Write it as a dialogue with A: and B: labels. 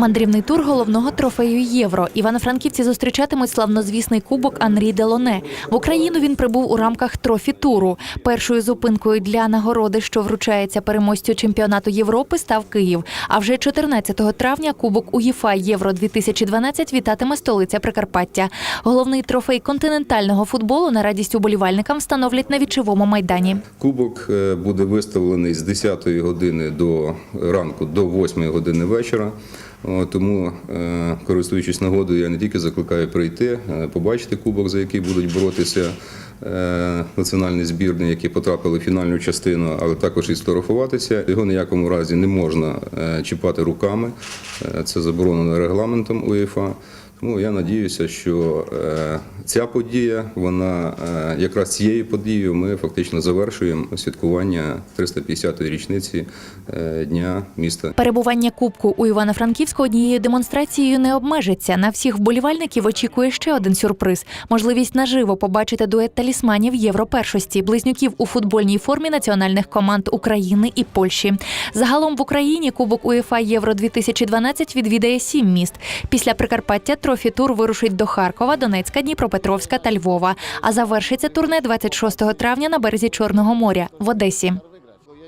A: Мандрівний тур головного трофею євро. Івано-франківці зустрічатимуть славнозвісний кубок Анрі Делоне. В Україну він прибув у рамках трофі туру. Першою зупинкою для нагороди, що вручається переможцю чемпіонату Європи, став Київ. А вже 14 травня кубок УЄФА Євро 2012 вітатиме столиця Прикарпаття. Головний трофей континентального футболу на радість уболівальникам встановлять на вічовому майдані.
B: Кубок е, буде виставлений з 10 години до ранку до 8 години вечора. Тому, е, користуючись нагодою, я не тільки закликаю прийти, е, побачити кубок, за який будуть боротися е, національні збірні, які потрапили в фінальну частину, але також і сфотографуватися. Його ніякому разі не можна чіпати руками. Це заборонено регламентом УЄФА. Тому я надіюся, що е, ця подія, вона е, якраз цією подією ми фактично завершуємо святкування 350-ї річниці е, дня міста.
A: Перебування кубку у Івано-Франківську однією демонстрацією не обмежиться. На всіх вболівальників очікує ще один сюрприз: можливість наживо побачити дует талісманів європершості, близнюків у футбольній формі національних команд України і Польщі. Загалом в Україні Кубок УЄФА Євро 2012 відвідає сім міст. Після Прикарпаття трофі тур вирушить до Харкова, Донецька, Дніпропетровська та Львова. А завершиться турне 26 травня на березі Чорного моря в Одесі.